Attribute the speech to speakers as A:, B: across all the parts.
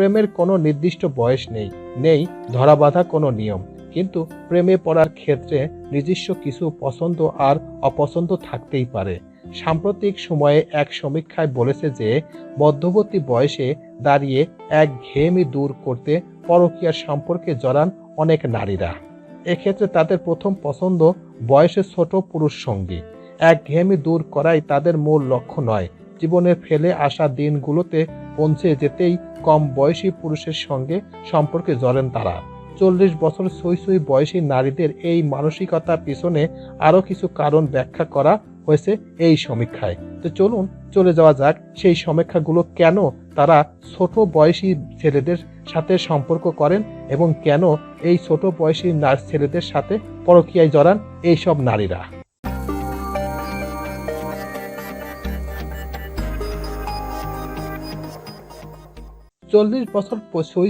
A: প্রেমের কোনো নির্দিষ্ট বয়স নেই নেই ধরাবাঁধা কোনো নিয়ম। কিন্তু প্রেমে পড়ার ক্ষেত্রে নিজস্ব কিছু পছন্দ আর অপছন্দ থাকতেই পারে। সাম্প্রতিক সময়ে এক সমীক্ষায় বলেছে যে, মধ্যবর্তী বয়সে দাঁড়িয়ে এক ঘেয়েমি দূর করতে পরকীয়ার সম্পর্কে জড়ান অনেক নারীরা। এক্ষেত্রে তাদের প্রথম পছন্দ বয়সে ছোট পুরুষ সঙ্গী। এক ঘেয়েমি দূর করাই তাদের মূল লক্ষ্য নয় জীবনের ফেলে আসা দিনগুলোতে পৌঁছে যেতেই কম বয়সী পুরুষের সঙ্গে সম্পর্কে জড়েন তারা। চল্লিশ বছর সই সই বয়সী নারীদের এই মানসিকতা পিছনে আরও কিছু কারণ ব্যাখ্যা করা হয়েছে এই সমীক্ষায়। তো চলুন চলে যাওয়া যাক সেই সমীক্ষাগুলো কেন তারা ছোট বয়সী ছেলেদের সাথে সম্পর্ক করেন এবং কেন এই ছোট বয়সী ছেলেদের সাথে পরকীয়ায় জড়ান এইসব নারীরা। চল্লিশ বছর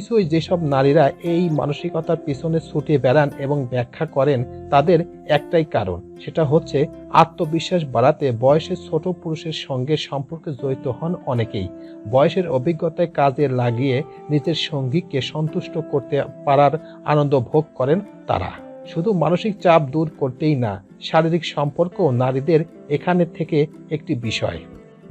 A: সই যেসব নারীরা এই মানসিকতার পিছনে ছুটে বেড়ান এবং ব্যাখ্যা করেন, তাদের একটাই কারণ। সেটা হচ্ছে আত্মবিশ্বাস বাড়াতে বয়সের ছোট পুরুষের সঙ্গে সম্পর্কে জড়িত হন অনেকেই। বয়সের অভিজ্ঞতায় কাজে লাগিয়ে নিজের সঙ্গীকে সন্তুষ্ট করতে পারার আনন্দ ভোগ করেন তারা। শুধু মানসিক চাপ দূর করতেই না, শারীরিক সম্পর্ক নারীদের এখানে থেকে একটি বিষয়।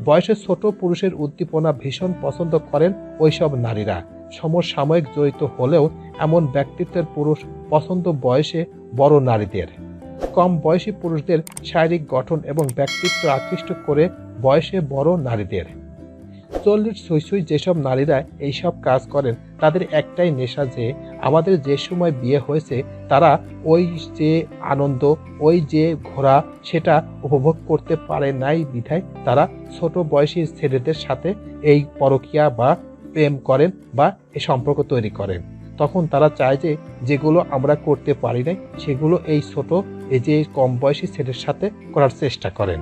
A: বয়সে ছোট পুরুষের উদ্দীপনা ভীষণ পছন্দ করেন ওইসব নারীরা। সমসাময়িক জড়িত হলেও এমন ব্যক্তিত্বের পুরুষ পছন্দ বয়সে বড় নারীদের। কম বয়সী পুরুষদের শারীরিক গঠন এবং ব্যক্তিত্ব আকৃষ্ট করে বয়সে বড় নারীদের। চল্লিশ ছুঁই যেসব নারীরা এইসব কাজ করেন, তাদের একটাই নেশা যে আমাদের যে সময় বিয়ে হয়েছে, তারা ওই যে আনন্দ, ওই যে ঘোরা, সেটা উপভোগ করতে পারে নাই বিধায় তারা ছোট বয়সী ছেলেদের সাথে এই পরকীয়া বা প্রেম করেন বা এ সম্পর্ক তৈরি করেন। তখন তারা চায় যে যেগুলো আমরা করতে পারি নাই, সেগুলো এই ছোট, এই যে কম বয়সী ছেলের সাথে করার চেষ্টা করেন।